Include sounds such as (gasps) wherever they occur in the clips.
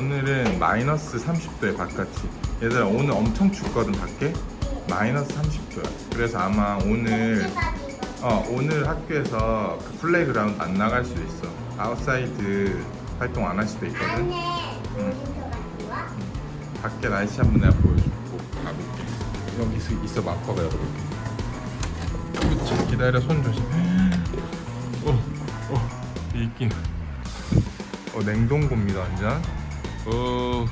오늘은 마이너스 30도에 바깥이. 얘들아 오늘 엄청 춥거든 밖에? 마이너스 30도야. 그래서 아마 오늘 어 오늘 학교에서 그 플레이그라운드 안 나갈 수도 있어. 아웃사이드 활동 안 할 수도 있거든. 밖에 날씨 한번 내가 보여주고 가볼게. 여기 있어, 아빠가 열어볼게 그치? 기다려 손 조심. (gasps) 어, 어, 있긴. 어 냉동고입니다 완전 어.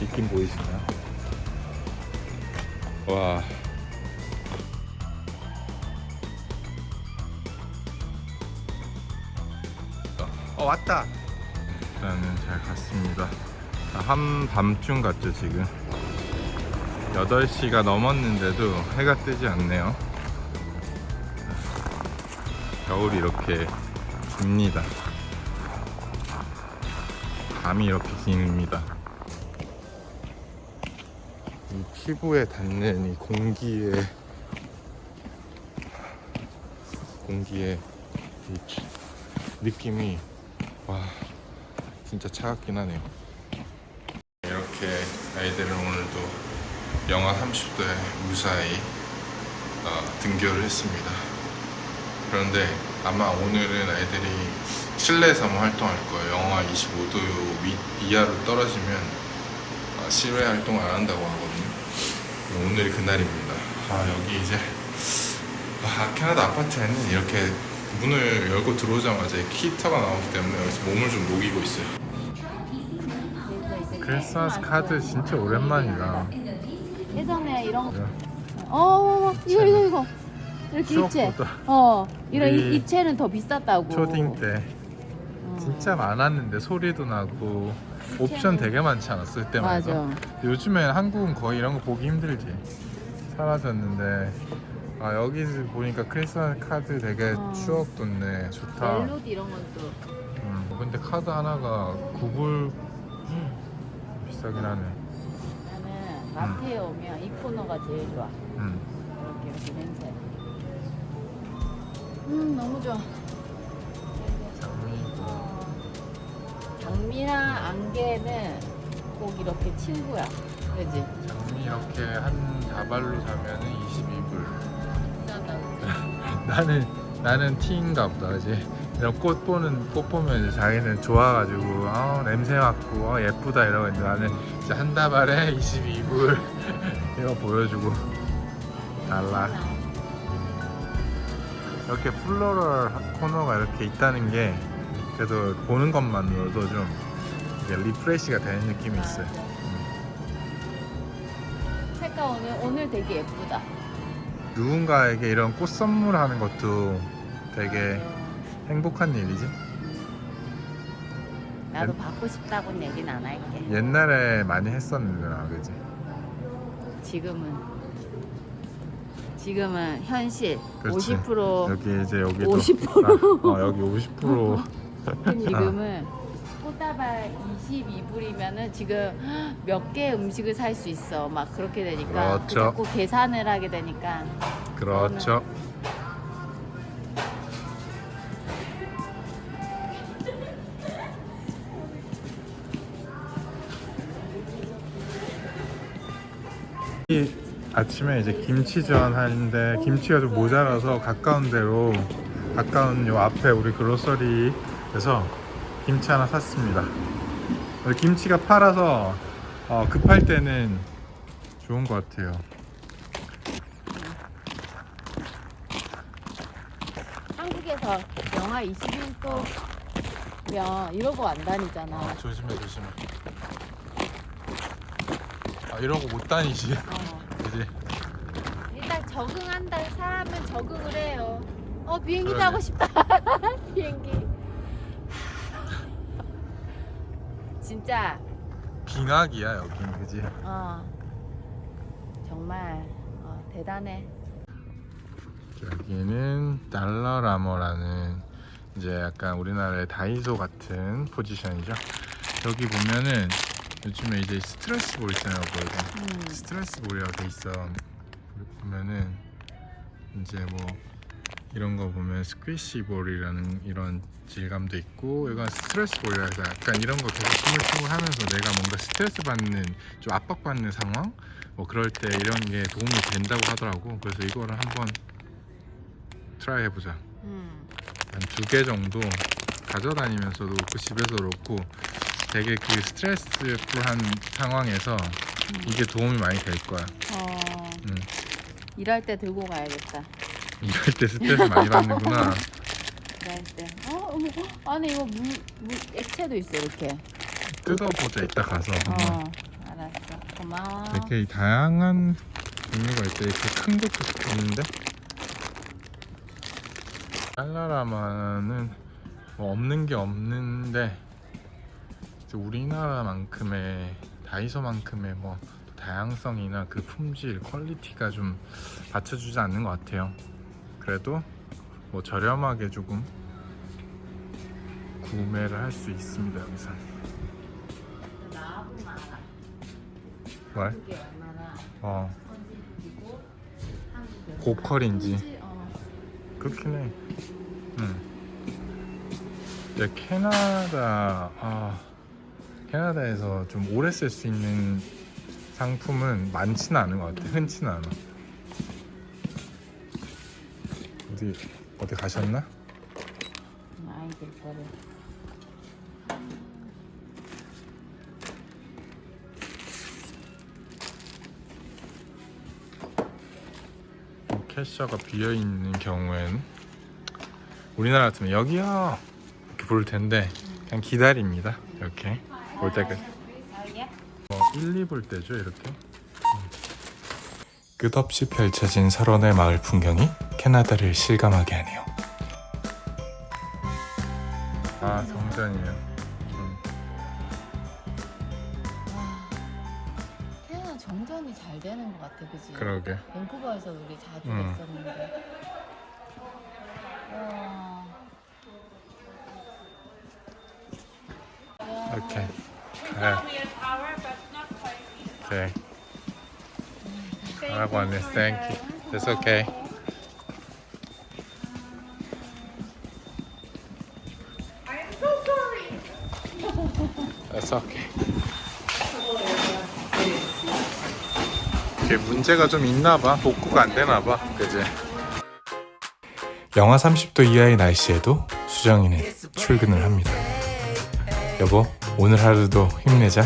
있긴 보이시나요? 와. 어 왔다. 일단은 잘 갔습니다. 한밤중 같죠 지금. 8시가 넘었는데도 해가 뜨지 않네요. 겨울이 이렇게 깁니다 밤이 이렇게 깁니다. 이 피부에 닿는 이 공기의 공기의 느낌이 와 진짜 차갑긴 하네요. 이렇게 아이들은 오늘도 영하 30도에 무사히 어, 등교를 했습니다. 그런데 아마 오늘은 아이들이 실내에서 뭐 활동할 거예요 영하 25도 위, 이하로 떨어지면 어, 실외 활동 안 한다고 하거든요 오늘이 그날입니다 아 여기 이제 아, 캐나다 아파트에는 이렇게 문을 열고 들어오자마자 히터가 나오기 때문에 여기서 몸을 좀 녹이고 있어요. 크리스마스 카드 진짜 오랜만이다. 예전에 이런 거. 어, 이거 이거 이거. 이렇게 입체. 추억보다 어, 이런 우리 입체는 더 비쌌다고. 초딩 때 어. 진짜 많았는데 소리도 나고 옵션 되게 많지 않았어 그때만 해도. 맞아. 요즘엔 한국은 거의 이런 거 보기 힘들지. 사라졌는데 아 여기 보니까 크리스마스 카드 되게 어. 추억 돋네. 좋다. 멜로디 이런 건 또. 음, 근데 카드 하나가 9불 비싸긴 하네. 나는 마트에 오면 이 코너가 제일 좋아. 음. 이렇게 이렇게 냄새. 음, 너무 좋아. 장미고. 장미랑 안개는 꼭 이렇게 친구야. 그지? 장미 이렇게 한 다발로 사면은 22불. 비싸다. 나는 나는 티인가 보다 그지? 이런 꽃 보는 꽃 보면 이제 자기는 좋아가지고 아 냄새 맡고 아, 예쁘다 이러고 있는데 나는 진짜 한 다발에 22불 (laughs) (laughs) 이거 보여주고 달라 이렇게 플로럴 코너가 이렇게 있다는 게 그래도 보는 것만으로도 좀 리프레시가 되는 느낌이 있어요. 색깔 오늘 오늘 되게 예쁘다. 누군가에게 이런 꽃 선물하는 것도 되게 행복한 일이지. 나도 옛- 받고 싶다고는 얘기는 안 할게. 옛날에 많이 했었는데 나 그지? 지금은 지금은 현실 그렇지. 50% 여기 이제 여기도 50%. 아, 어, 여기 50% (laughs) 지금은 꽃다발 22불이면은 지금 몇 개 음식을 살 수 있어. 막 그렇게 되니까 그렇죠. 자꾸 계산을 하게 되니까 그렇죠. 이 아침에 이제 김치전 하는데 김치가 좀 모자라서 가까운 데로 가까운 요 앞에 우리 그로서리 에서 김치 하나 샀습니다. 김치가 팔아서 어, 급할 때는 좋은 것 같아요. 한국에서 영하 21도면 이러고 안 다니잖아. 아, 조심해 조심해 아거못 다니지 어. (laughs) 그지 일단 적응한다 사람은 적응을 해요. 어 (laughs) 비행기 그러네. 타고 싶다. 비행기. 진짜. 빙하기야 여긴 그지? 어. 정말 어, 대단해. 여기는 달러라머라는 이제 약간 우리나라의 다이소 같은 포지션이죠. 여기 보면은 요즘에 이제 스트레스 볼 있잖아요 보여요 음. 스트레스 볼이라고 돼 있어. 보면은 이제 뭐 이런 거 보면 스퀴시 볼이라는 이런 질감도 있고 이건 스트레스 볼이라 해서 약간 이런 거 계속 스물스물 하면서 내가 뭔가 스트레스 받는 좀 압박받는 상황 뭐 그럴 때 이런 게 도움이 된다고 하더라고 그래서 이거를 한번 트라이 해보자 음. 한두 개 정도 가져다니면서도 놓고 집에서 놓고 되게 그 스트레스풀한 상황에서 이게 도움이 많이 될 거야 어, 음. 일할 때 들고 가야겠다. 이럴 때 스트레스 많이 받는구나 때. 어, 어머, 안에 이거 물, 물 액체도 있어 이렇게. 뜯어보자 이따 가서. 어, 알았어. 고마워. 이렇게 다양한 종류가 있대. 이렇게 큰 것도 있는데. 달라라마는 뭐 없는 게 없는데 우리나라만큼의 다이소만큼의 뭐 다양성이나 그 품질, 퀄리티가 좀 받쳐주지 않는 것 같아요. 그래도 뭐 저렴하게 조금 구매를 할 수 있습니다 여기서. 왜? 그게 얼마나 어 선진국이고 고퀄인지. 어. 그렇긴 해. 응. 이제 캐나다, 아, 캐나다에서 좀 오래 쓸 수 있는 상품은 많지는 않은 것 같아. 흔치는 않아. 어디, 어디 가셨나? 아이들 거를. 캐셔가 비어 있는 경우엔 우리나라 같으면 여기요! 이렇게 부를 텐데 그냥 기다립니다. 이렇게. 볼 때까지. 어, 1, 2볼 때죠, 이렇게. 끝없이 펼쳐진 설원의 마을 풍경이 캐나다를 실감하게 하네요. 아, 정전이에요. 음. 태어나 정전이 잘 되는 것 같아, 그지? 그러게. 밴쿠버에서 우리 자주 음. 했었는데. 와. 오케이. 네. 오케이. 하라고 하네. Thank you. That's okay. That's okay. 이게 문제가 좀 있나 봐. 복구가 안 되나 봐. 그지? 영하 30도 이하의 날씨에도 수정이는 출근을 합니다. 여보, 오늘 하루도 힘내자.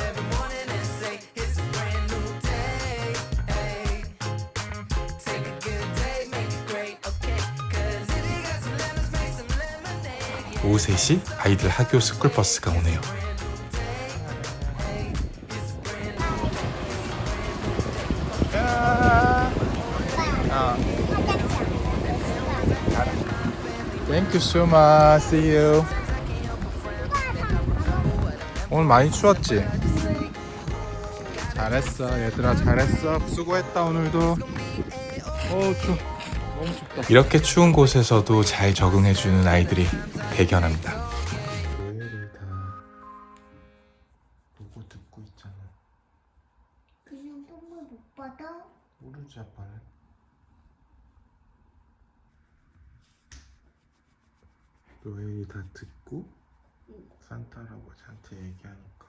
오후 3시 아이들 학교 스쿨버스가 오네요. Thank you so much. See you. 오늘 많이 추웠지? 잘했어 얘들아 잘했어 수고했다 오늘도 어우 추워 너무 춥다 이렇게 추운 곳에서도 잘 적응해주는 아이들이 대견합니다 노엘이 다 듣고 산타 할아버지한테 얘기하니까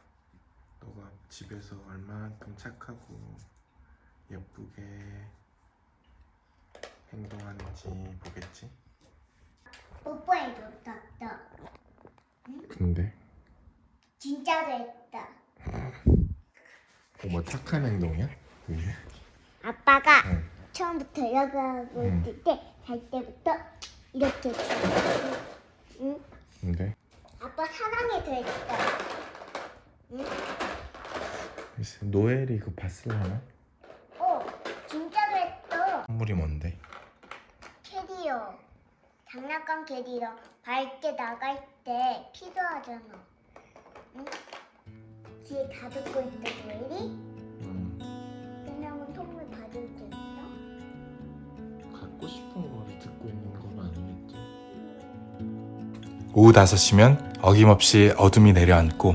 너가 집에서 얼마만큼 착하고 예쁘게 행동하는지 보겠지? 뽀뽀해줬다. 근데 진짜로 했다. 뭐 착한 행동이야? 그게? 아빠가 응. 처음부터 이렇게 하고 응. 있을 때, 잘 때부터 이렇게 했어. 응? 근데 아빠 사랑해도 했다. 응? 글쎄, 노엘이 그거 봤을라나? 어, 진짜로 했어. 선물이 뭔데? 캐리어. 장난감 캐리어. 밝게 나갈 때 필요하잖아. 응? 뒤에 다 듣고 있다, 노엘이? 음, 그냥은 선물 받을 수 있어? 갖고 싶은 거를 듣고 있는 건 아니겠지? 오후 5시면 어김없이 어둠이 내려앉고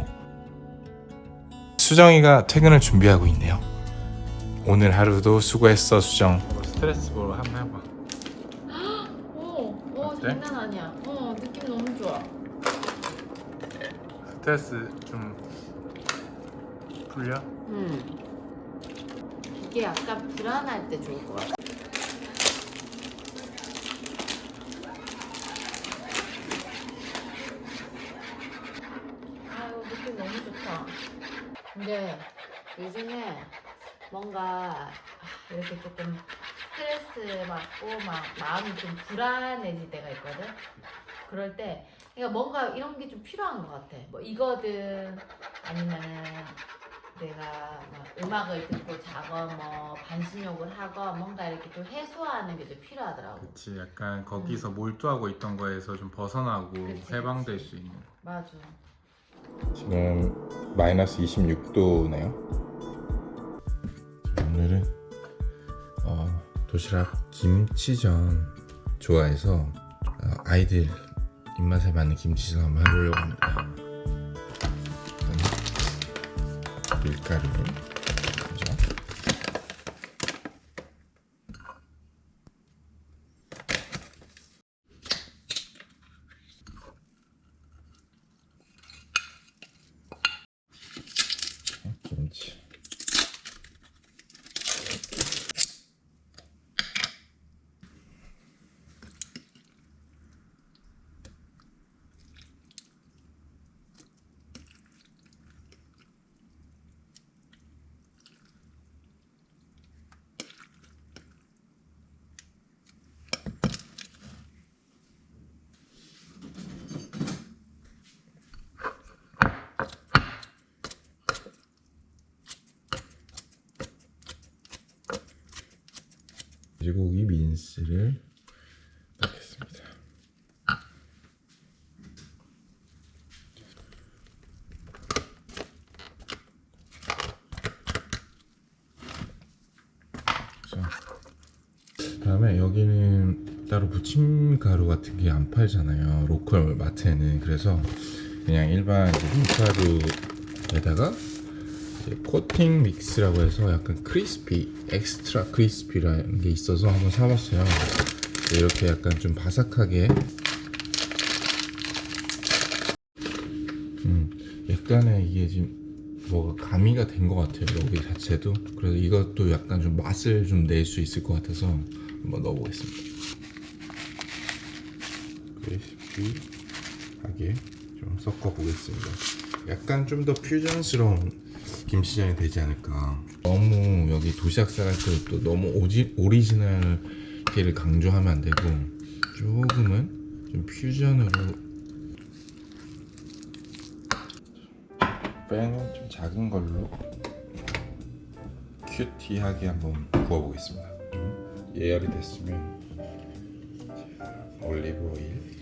수정이가 퇴근을 준비하고 있네요. 오늘 하루도 수고했어 수정. 스트레스 볼로 한번 해봐. (gasps) 오, 오, 어때? 장난 아니야. 어 느낌 너무 좋아. 스트레스 좀 풀려? 음. 이게 약간 불안할 때 좋을 것 같아. 아유 느낌 너무 좋다. 근데 요즘에 뭔가 아, 이렇게 조금 스트레스 받고 막 마음이 좀 불안해질 때가 있거든. 그럴 때 그러니까 뭔가 이런 게 좀 필요한 것 같아. 뭐 이거든 아니면은 내가 막 음악을 듣고 자건 뭐 반신욕을 하건 뭔가 이렇게 좀 해소하는 게 좀 필요하더라고. 그치 약간 거기서 몰두하고 있던 거에서 좀 벗어나고 그치, 해방될 그치. 수 있는 맞아. 지금 마이너스 26도네요. 오늘은 어, 도시락 김치전 좋아해서 어, 아이들 입맛에 맞는 김치전 한번 해보려고 합니다. 밀가루를 먼저 김치 민스를 넣겠습니다. 자, 그다음에 여기는 따로 부침 가루 같은 게 안 팔잖아요. 로컬 마트에는 그래서 그냥 일반 이제 밀가루에다가 이제 코팅 믹스라고 해서 약간 크리스피, 엑스트라 크리스피라는 게 있어서 한번 사봤어요. 이렇게 약간 좀 바삭하게, 음, 약간의 이게 지금 뭐가 가미가 된 것 같아요. 여기 자체도. 그래서 이것도 약간 좀 맛을 좀 낼 수 있을 것 같아서 한번 넣어보겠습니다. 크리스피하게 좀 섞어보겠습니다. 약간 좀 더 퓨전스러운 김치전이 되지 않을까. 너무 여기 도시락 싸갈 때또 너무 오지, 오리지널티를 강조하면 안 되고 조금은 좀 퓨전으로 팬은 좀 작은 걸로 큐티하게 한번 구워보겠습니다. 좀 예열이 됐으면 올리브 오일,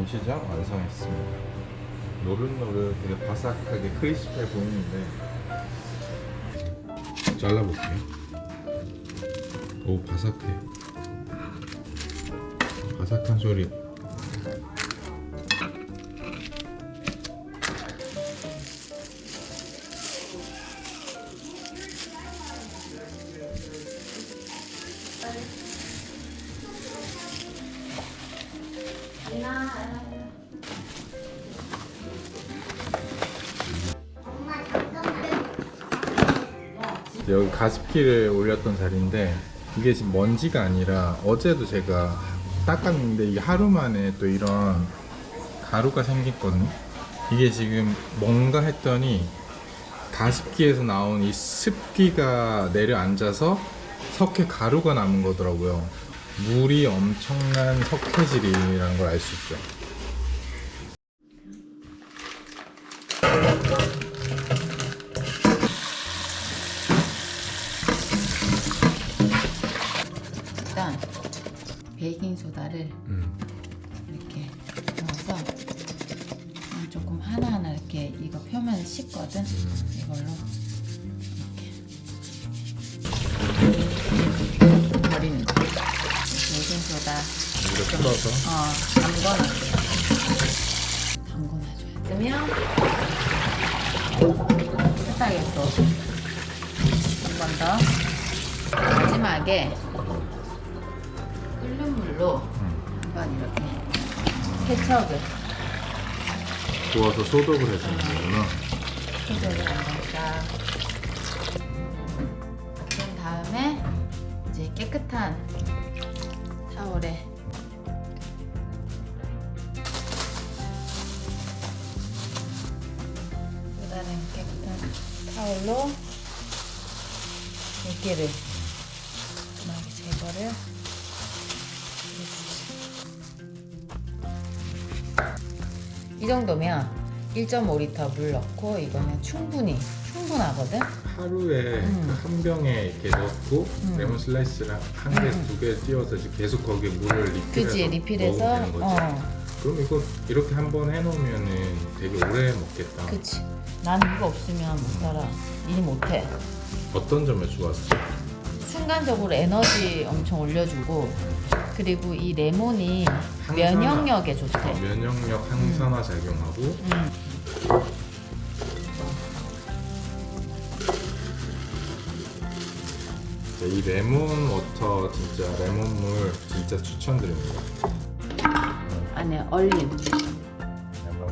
김치전 완성했습니다. 노릇노릇 되게 바삭하게 크리스피해 보이는데 잘라볼게요. 오 바삭해. 바삭한 소리. 여기 가습기를 올렸던 자리인데 이게 지금 먼지가 아니라 어제도 제가 닦았는데 이게 하루 만에 또 이런 가루가 생겼거든요. 이게 지금 뭔가 했더니 가습기에서 나온 이 습기가 내려앉아서 석회 가루가 남은 거더라고요. 물이 엄청난 석회질이라는 걸 알 수 있죠. 일단 베이킹 소다를 음. 이렇게 넣어서 조금 하나하나 이렇게 이거 표면을 씻거든. 음. 이걸로. 어 담궈놔줘요. 담궈놔줘요. 그러면 세탁에 또한 번 더. 마지막에 끓는 물로 음. 한번 이렇게 케첩을 부어서 소독을 해주는 거구나. 소독을 한번 싹. 그런 다음에 이제 깨끗한 타올에 타올로 물기를 많이 제거를. 이 정도면 1.5리터 물 넣고 이거는 충분히 충분하거든. 하루에 음. 그한 병에 이렇게 넣고 음. 레몬 슬라이스를 한 개, 음. 두개 띄워서 계속 거기에 물을 리필해서 그지 리필해서 먹으면 되는 거지. 어 그럼 이거 이렇게 한번 해놓으면은 되게 오래 먹겠다. 그치. 나는 이거 없으면 못 살아. 일 못해. 어떤 점에 좋았어? 순간적으로 에너지 엄청 올려주고 그리고 이 레몬이 항산화. 면역력에 좋대. 어, 면역력 항산화 작용하고 음. 네, 이 레몬 워터 진짜 레몬물 진짜 추천드립니다. 안에 얼린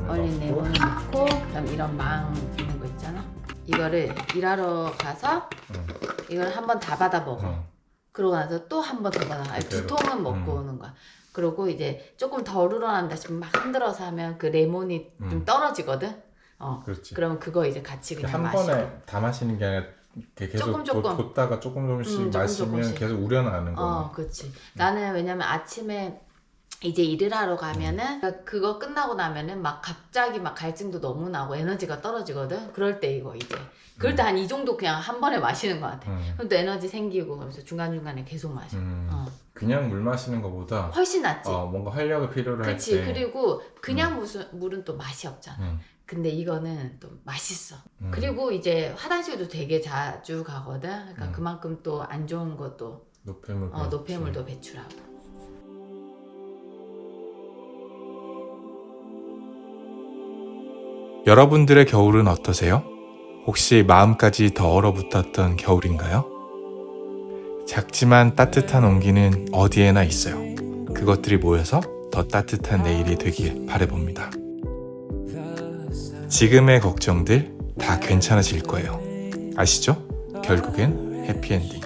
얼린 레몬을 넣고 그다음 이런 망 있는 거 있잖아. 이거를 일하러 가서 응. 이걸 한 번 다 받아 먹어. 어. 그러고 나서 또 한 번 더 받아. 아니, 두 그대로. 통은 먹고 음. 오는 거야. 그리고 이제 조금 덜 우러난다 싶으면 막 흔들어서 하면 그 레몬이 좀 음. 떨어지거든. 어. 그렇지. 그러면 그거 이제 같이 그냥 한 마시고. 번에 다 마시는 게 아니라 이렇게 계속 조금, 조금. 뒀- 뒀다가 조금 조금씩 음, 조금, 마시면 조금씩. 계속 우려나가는 거. 어, 그렇지. 나는 왜냐면 아침에 이제 일을 하러 가면은 그거 끝나고 나면은 막 갑자기 막 갈증도 너무 나고 에너지가 떨어지거든. 그럴 때 이거 이제 그럴 때 한 이 정도 그냥 한 번에 마시는 것 같아. 음. 그럼 또 에너지 생기고 그래서 중간 중간에 계속 마셔. 음. 어. 그냥 물 마시는 것보다 훨씬 낫지. 어, 뭔가 활력을 필요로 할 그치. 때. 그리고 그냥 무슨 물은 또 맛이 없잖아. 음. 근데 이거는 또 맛있어. 음. 그리고 이제 화장실도 되게 자주 가거든. 그러니까 음. 그만큼 또 안 좋은 것도 노폐물 어, 노폐물도 배출하고. 여러분들의 겨울은 어떠세요? 혹시 마음까지 더 얼어붙었던 겨울인가요? 작지만 따뜻한 온기는 어디에나 있어요. 그것들이 모여서 더 따뜻한 내일이 되길 바래봅니다. 지금의 걱정들 다 괜찮아질 거예요. 아시죠? 결국엔 해피엔딩.